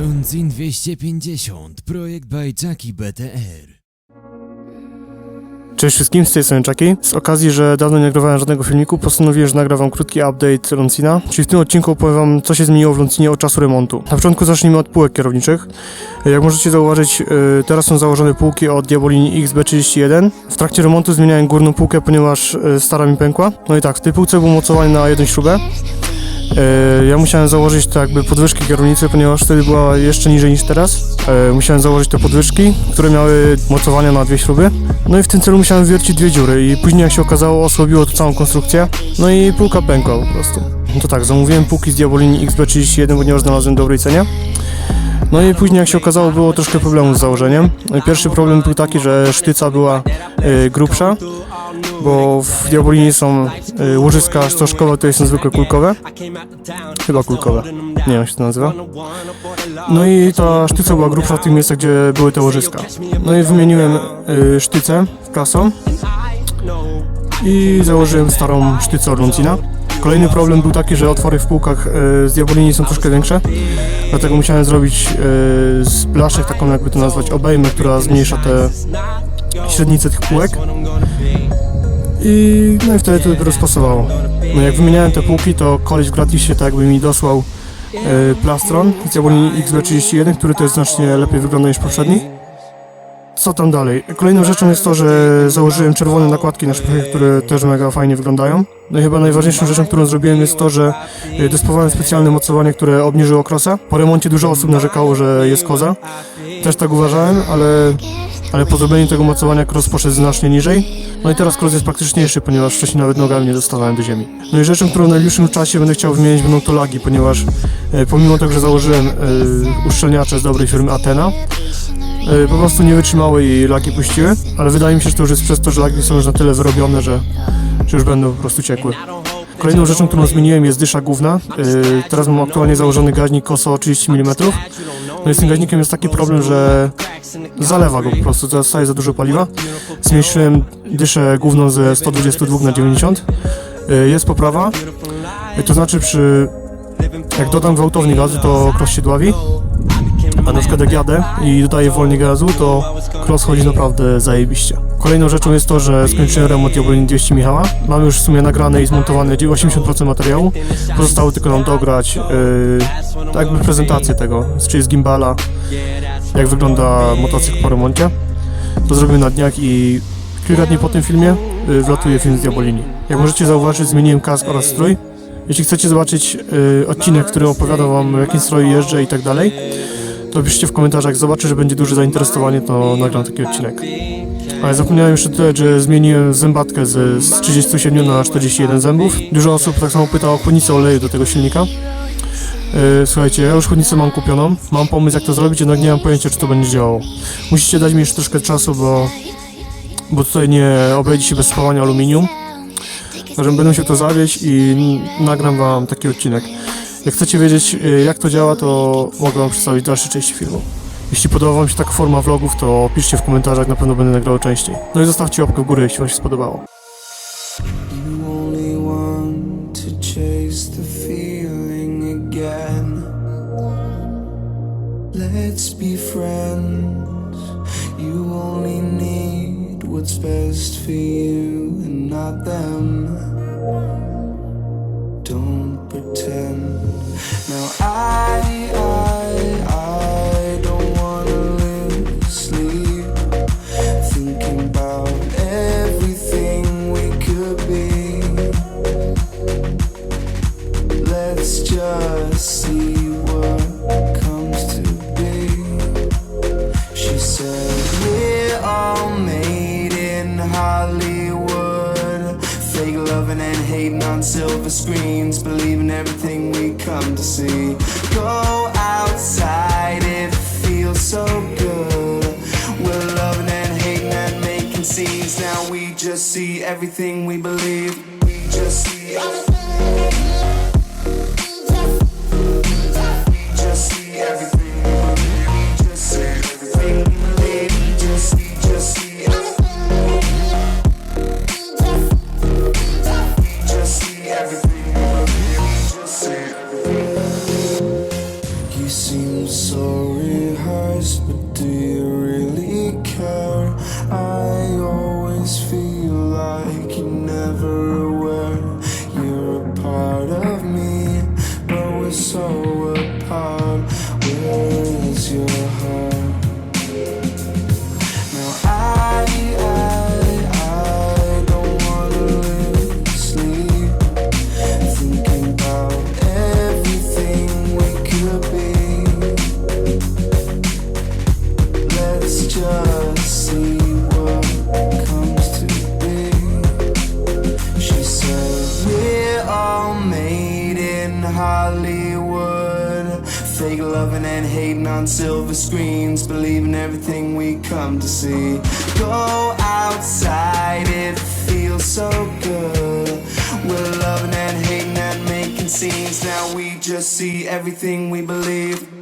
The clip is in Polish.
Lonzin 250, projekt by Jackie BTR. Cześć wszystkim, z tej strony Chucky. Z okazji, że dawno nie nagrywałem żadnego filmiku, postanowiłem, że nagram wam krótki update Loncina. Czyli w tym odcinku opowiem wam, co się zmieniło w Loncinie od czasu remontu. Na początku zacznijmy od półek kierowniczych. Jak możecie zauważyć, yy, teraz są założone półki od Diabolini XB31. W trakcie remontu zmieniałem górną półkę, ponieważ yy, stara mi pękła. No i tak, w tej półce był mocowany na jedną śrubę. E, Ja musiałem założyć to jakby podwyżki kierownicy, ponieważ wtedy była jeszcze niżej niż teraz. E, Musiałem założyć te podwyżki, które miały mocowania na dwie śruby. No i w tym celu musiałem wiercić dwie dziury i później jak się okazało osłabiło to całą konstrukcję. No i półka pękła po prostu. No to tak, zamówiłem półki z Diabolini XB31, ponieważ znalazłem dobrej cenie. No i później jak się okazało było troszkę problemów z założeniem. Pierwszy problem był taki, że sztyca była e, grubsza, bo w Diabolinie są e, łożyska stożkowe, to są zwykle kulkowe. Chyba kulkowe. Nie wiem jak się to nazywa. No i ta sztyca była grubsza w tych miejscach, gdzie były te łożyska. No i wymieniłem y, sztycę prasą i założyłem starą sztycę od Loncina. Kolejny problem był taki, że otwory w półkach y, z Diabolini są troszkę większe, dlatego musiałem zrobić y, z blaszek taką jakby to nazwać obejmę, która zmniejsza te średnice tych półek. I no i wtedy to dopiero spasowało. No jak wymieniałem te półki, to koleś w gratisie tak jakby mi dosłał e, plastron Diabolini XB31, który też znacznie lepiej wygląda niż poprzedni. Co tam dalej? Kolejną rzeczą jest to, że założyłem czerwone nakładki na szpachy, które też mega fajnie wyglądają. No i chyba najważniejszą rzeczą, którą zrobiłem jest to, że e, dysponowałem specjalne mocowanie, które obniżyło krosę. Po remoncie dużo osób narzekało, że jest koza. Też tak uważałem, ale, ale po zrobieniu tego mocowania cross poszedł znacznie niżej. No i teraz cross jest praktyczniejszy, ponieważ wcześniej nawet nogami nie dostawałem do ziemi. No i rzeczą, którą w najbliższym czasie będę chciał wymienić będą to lagi, ponieważ e, pomimo tego, że założyłem e, uszczelniacze z dobrej firmy Atena, e, po prostu nie wytrzymały i lagi puściły, ale wydaje mi się, że to już jest przez to, że lagi są już na tyle wyrobione, że, że już będą po prostu ciekłe. Kolejną rzeczą, którą zmieniłem jest dysza główna. Yy, teraz mam aktualnie założony gaźnik koso 30 mm. No i z tym jest taki problem, że zalewa go po prostu, zostaje za dużo paliwa. Zmniejszyłem dyszę główną ze 122 na 90. Yy, jest poprawa, yy, to znaczy przy... Jak dodam gwałtownie gazu, to cross się dławi. A na przykład jak jadę i dodaję wolnie gazu, to cross chodzi naprawdę zajebiście. Kolejną rzeczą jest to, że skończyłem remont Jobolin 200 Michała. Mamy już w sumie nagrane i zmontowane 80% materiału. Pozostało tylko nam dograć yy, jakby prezentację tego, czyli z gimbala, jak wygląda motocykl po remoncie. To zrobimy na dniach i kilka dni po tym filmie yy, wlatuje film z Diabolini. Jak możecie zauważyć, zmieniłem kask oraz strój. Jeśli chcecie zobaczyć yy, odcinek, w którym opowiadam wam, w jakim stroju jeżdżę i tak dalej, to piszcie w komentarzach. Zobaczę, że będzie duże zainteresowanie, to nagram taki odcinek. Ale zapomniałem jeszcze tyle, że zmieniłem zębatkę z, z 37 na 41 zębów. Dużo osób tak samo pyta o chłodnicę oleju do tego silnika. Yy, słuchajcie, ja już chłodnicę mam kupioną, mam pomysł jak to zrobić, jednak nie mam pojęcia czy to będzie działało. Musicie dać mi jeszcze troszkę czasu, bo, bo tutaj nie obejdzie się bez spawania aluminium. Także będę się to zawieść i nagram wam taki odcinek. Jak chcecie wiedzieć y, jak to działa, to mogę wam przedstawić dalsze części filmu. Jeśli podoba wam się taka forma vlogów, to piszcie w komentarzach, na pewno będę nagrał częściej. No i zostawcie łapkę w górę, jeśli wam się spodobało. Let's be friends. You only need what's best for you and not them. Everything we come to see. Go outside, it feels so good. We're loving and hating and making scenes. Now we just see everything we believe. All made in Hollywood. Fake loving and hating on silver screens Believing everything we come to see. Go outside, it feels so good. We're loving and hating and making scenes. Now we just see everything we believe